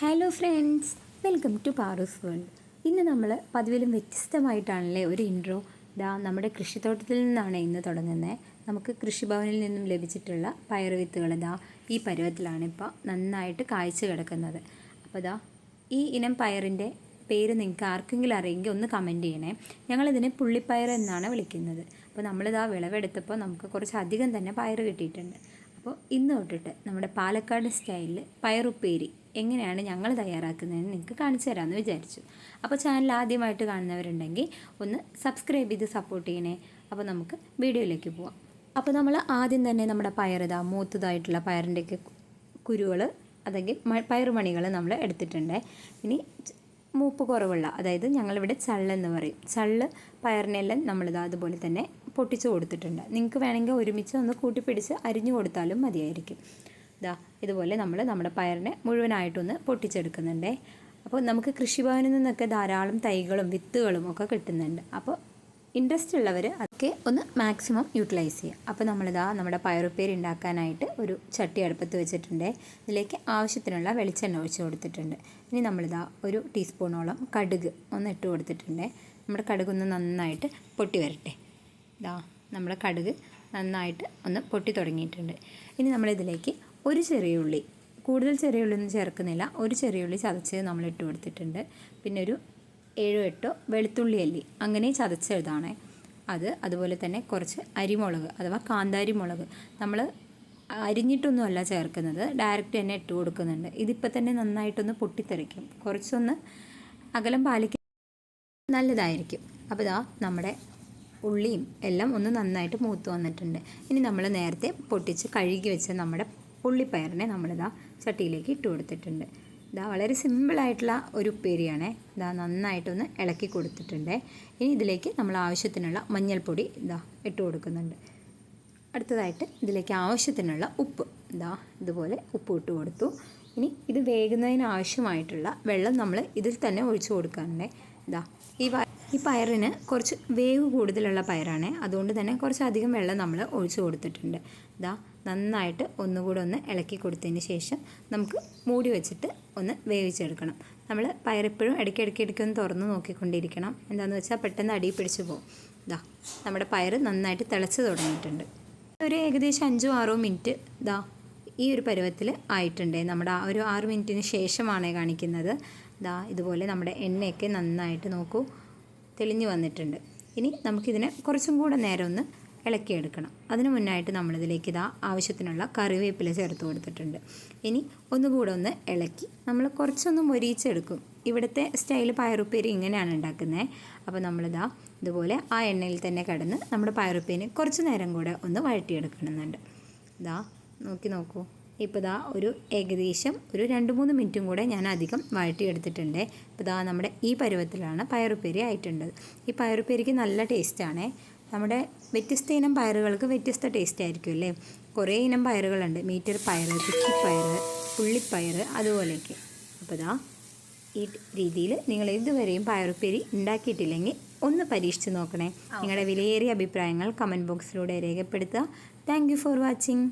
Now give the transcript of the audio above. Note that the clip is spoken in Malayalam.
Hello friends welcome to Paaru's world ഇന്ന് നമ്മൾ പതിവിലും വ്യത്യസ്തമായിട്ടാണല്ലേ ഒരു ഇൻട്രോ ദാ നമ്മുടെ കൃഷിത്തോട്ടത്തിൽ നിന്നാണ് ഇന്ന് തുടങ്ങുന്നത് നമുക്ക് കൃഷിഭവനിൽ നിന്നും ലഭിച്ചിട്ടുള്ള പയർ വിത്തുകൾ ഇതാ ഈ പരുവത്തിലാണ് ഇപ്പോൾ നന്നായിട്ട് കായ്ച്ചു കിടക്കുന്നത്. അപ്പോൾ ഇതാ ഈ ഇനം പയറിന്റെ പേര് നിങ്ങൾക്ക് ആർക്കെങ്കിലും അറിയെങ്കിൽ ഒന്ന് കമന്റ് ചെയ്യണേ. ഞങ്ങളിതിനെ പുള്ളിപ്പയർ എന്നാണ് വിളിക്കുന്നത്. അപ്പോൾ നമ്മളിതാ വിളവെടുത്തപ്പോൾ നമുക്ക് കുറച്ച് അധികം തന്നെ പയർ കിട്ടിയിട്ടുണ്ട്. അപ്പോൾ ഇന്ന് തൊട്ടിട്ട് നമ്മുടെ പാലക്കാട് സ്റ്റൈലിൽ പയറുപ്പേരി എങ്ങനെയാണ് ഞങ്ങൾ തയ്യാറാക്കുന്നതെന്ന് നിങ്ങൾക്ക് കാണിച്ചു തരാമെന്ന് വിചാരിച്ചു. അപ്പോൾ ചാനൽ ആദ്യമായിട്ട് കാണുന്നവരുണ്ടെങ്കിൽ ഒന്ന് സബ്സ്ക്രൈബ് ചെയ്ത് സപ്പോർട്ട് ചെയ്യണേ. അപ്പോൾ നമുക്ക് വീഡിയോയിലേക്ക് പോവാം. അപ്പോൾ നമ്മൾ ആദ്യം തന്നെ നമ്മുടെ പയറിതാ മൂത്തതായിട്ടുള്ള പയറിന്റെയൊക്കെ കുരുകൾ മ പയറുമണികൾ നമ്മൾ എടുത്തിട്ടുണ്ട്. ഇനി മൂപ്പ് കുറവുള്ള അതായത് ഞങ്ങളിവിടെ ചള്ളെന്ന് പറയും. ചള്ള് പയറിനെല്ലാം നമ്മളിതാ അതുപോലെ തന്നെ പൊട്ടിച്ച് കൊടുത്തിട്ടുണ്ട്. നിങ്ങൾക്ക് വേണമെങ്കിൽ ഒരുമിച്ച് ഒന്ന് കൂട്ടിപ്പിടിച്ച് അരിഞ്ഞു കൊടുത്താലും മതിയായിരിക്കും. ഇതാ ഇതുപോലെ നമ്മൾ നമ്മുടെ പയറിനെ മുഴുവനായിട്ടൊന്ന് പൊട്ടിച്ചെടുക്കുന്നുണ്ടേ. അപ്പോൾ നമുക്ക് കൃഷിഭവനിൽ നിന്നൊക്കെ ധാരാളം തൈകളും വിത്തുകളും ഒക്കെ കിട്ടുന്നുണ്ട്. അപ്പോൾ ഇൻട്രസ്റ്റ് ഉള്ളവർ അതൊക്കെ ഒന്ന് മാക്സിമം യൂട്ടിലൈസ് ചെയ്യുക. അപ്പോൾ നമ്മളിതാ നമ്മുടെ പയറുപ്പേരി ഉണ്ടാക്കാനായിട്ട് ഒരു ചട്ടി അടുപ്പത്ത് വെച്ചിട്ടുണ്ട്. ഇതിലേക്ക് ആവശ്യത്തിനുള്ള വെളിച്ചെണ്ണ ഒഴിച്ച് കൊടുത്തിട്ടുണ്ട്. ഇനി നമ്മളിതാ ഒരു ടീസ്പൂണോളം കടുക് ഒന്ന് ഇട്ട് കൊടുത്തിട്ടുണ്ട്. നമ്മുടെ കടുക് ഒന്ന് നന്നായിട്ട് പൊട്ടി വരട്ടെ. ഇതാ നമ്മുടെ കടുക് നന്നായിട്ട് ഒന്ന് പൊട്ടി തുടങ്ങിയിട്ടുണ്ട്. ഇനി നമ്മളിതിലേക്ക് ഒരു ചെറിയ ഉള്ളി കൂടുതൽ ചെറിയ ഉള്ളി ഒന്നും ചേർക്കുന്നില്ല. ഒരു ചെറിയ ഉള്ളി ചതച്ച് നമ്മൾ ഇട്ട് കൊടുത്തിട്ടുണ്ട്. പിന്നെ ഒരു ഏഴോ എട്ടോ വെളുത്തുള്ളി അല്ലി അങ്ങനെ ചതച്ചെഴുതാണേ. അത് അതുപോലെ തന്നെ കുറച്ച് അരിമുളക് അഥവാ കാന്താരി മുളക്. നമ്മൾ അരിഞ്ഞിട്ടൊന്നുമല്ല ചേർക്കുന്നത് ഡയറക്റ്റ് തന്നെ ഇട്ട് കൊടുക്കുന്നുണ്ട്. ഇതിപ്പോൾ തന്നെ നന്നായിട്ടൊന്ന് പൊട്ടിത്തെറിക്കും. കുറച്ചൊന്ന് അകലം പാലിക്കാൻ നല്ലതായിരിക്കും. അപ്പോൾ ഇതാ നമ്മുടെ ഉള്ളിയും എല്ലാം ഒന്ന് നന്നായിട്ട് മൂത്ത് വന്നിട്ടുണ്ട്. ഇനി നമ്മൾ നേരത്തെ പൊട്ടിച്ച് കഴുകി വെച്ച നമ്മുടെ ഉള്ളിപ്പയറിനെ നമ്മളിതാ ചട്ടിയിലേക്ക് ഇട്ട് കൊടുത്തിട്ടുണ്ട്. ഇതാ വളരെ സിമ്പിളായിട്ടുള്ള ഒരു ഉപ്പേരിയാണ്. ഇതാ നന്നായിട്ടൊന്ന് ഇളക്കി കൊടുത്തിട്ടുണ്ട്. ഇനി ഇതിലേക്ക് നമ്മൾ ആവശ്യത്തിനുള്ള മഞ്ഞൾപ്പൊടി ഇതാ ഇട്ട് കൊടുക്കുന്നുണ്ട്. അടുത്തതായിട്ട് ഇതിലേക്ക് ആവശ്യത്തിനുള്ള ഉപ്പ്. ഇതാ ഇതുപോലെ ഉപ്പ് ഇട്ട് കൊടുത്തു. ഇനി ഇത് വേകുന്നതിന് ആവശ്യമായിട്ടുള്ള വെള്ളം നമ്മൾ ഇതിൽ തന്നെ ഒഴിച്ചു കൊടുക്കാറുണ്ട്. ഇതാ ഈ ഈ പയറിന് കുറച്ച് വേവ് കൂടുതലുള്ള പയറാണ്. അതുകൊണ്ട് തന്നെ കുറച്ചധികം വെള്ളം നമ്മൾ ഒഴിച്ചു കൊടുത്തിട്ടുണ്ട്. ഇതാ നന്നായിട്ട് ഒന്നുകൂടെ ഒന്ന് ഇളക്കി കൊടുത്തതിന് ശേഷം നമുക്ക് മൂടി വെച്ചിട്ട് ഒന്ന് വേവിച്ചെടുക്കണം. നമ്മൾ പയറെപ്പോഴും ഇടയ്ക്കിടയ്ക്ക് ഇടയ്ക്ക് ഒന്ന് തുറന്ന് നോക്കിക്കൊണ്ടിരിക്കണം. എന്താണെന്ന് വെച്ചാൽ പെട്ടെന്ന് അടിയിൽ പിടിച്ചു പോകും. ഇതാ നമ്മുടെ പയർ നന്നായിട്ട് തിളച്ച് തുടങ്ങിയിട്ടുണ്ട്. ഒരു ഏകദേശം അഞ്ചോ ആറോ മിനിറ്റ് ഇതാ ഈ ഒരു പരുവത്തിൽ ആയിട്ടുണ്ട്. നമ്മുടെ ആ ഒരു ആറ് മിനിറ്റിന് ശേഷമാണ് കാണിക്കുന്നത്. ഇതാ ഇതുപോലെ നമ്മുടെ എണ്ണയൊക്കെ നന്നായിട്ട് നോക്കൂ. തെളിഞ്ഞു വന്നിട്ടുണ്ട്. ഇനി നമുക്കിതിനെ കുറച്ചും കൂടെ നേരം ഒന്ന് ഇളക്കിയെടുക്കണം. അതിന് മുന്നായിട്ട് നമ്മളിതിലേക്ക് ഇതാ ആവശ്യത്തിനുള്ള കറിവേപ്പില ചേർത്ത് കൊടുത്തിട്ടുണ്ട്. ഇനി ഒന്നുകൂടെ ഒന്ന് ഇളക്കി നമ്മൾ കുറച്ചൊന്ന് മൊരിയിച്ചെടുക്കും. ഇവിടുത്തെ സ്റ്റൈൽ പയറുപ്പേരി ഇങ്ങനെയാണ് ഉണ്ടാക്കുന്നത് അപ്പോൾ നമ്മളിതാ ഇതുപോലെ ആ എണ്ണയിൽ തന്നെ കിടന്ന് നമ്മുടെ പയറുപ്പേരി കുറച്ച് നേരം കൂടെ ഒന്ന് വഴറ്റിയെടുക്കണമെന്നുണ്ട്. ഇതാ നോക്കി നോക്കൂ. ഇപ്പോൾ ഇതാ ഒരു ഏകദേശം ഒരു രണ്ട് മൂന്ന് മിനിറ്റും കൂടെ ഞാൻ അധികം വഴറ്റിയെടുത്തിട്ടുണ്ട്. ഇപ്പോൾ ഇതാ നമ്മുടെ ഈ പരുവത്തിലാണ് പയറുപ്പേരി ആയിട്ടുള്ളത്. ഈ പയറുപ്പേരിക്ക് നല്ല ടേസ്റ്റാണ്. നമ്മുടെ വ്യത്യസ്ത ഇനം പയറുകൾക്ക് വ്യത്യസ്ത ടേസ്റ്റ് ആയിരിക്കും അല്ലേ? കുറേ ഇനം പയറുകളുണ്ട്. മീറ്റർ പയർ കുറ്റിപ്പയർ പുള്ളിപ്പയർ അതുപോലെയൊക്കെ. അപ്പോൾ ഇതാ ഈ രീതിയിൽ നിങ്ങൾ ഇതുവരെയും പയറുപ്പേരി ഉണ്ടാക്കിയിട്ടില്ലെങ്കിൽ ഒന്ന് പരീക്ഷിച്ച് നോക്കണേ. നിങ്ങളുടെ വിലയേറിയ അഭിപ്രായങ്ങൾ കമന്റ് ബോക്സിലൂടെ രേഖപ്പെടുത്തുക. Thank for watching.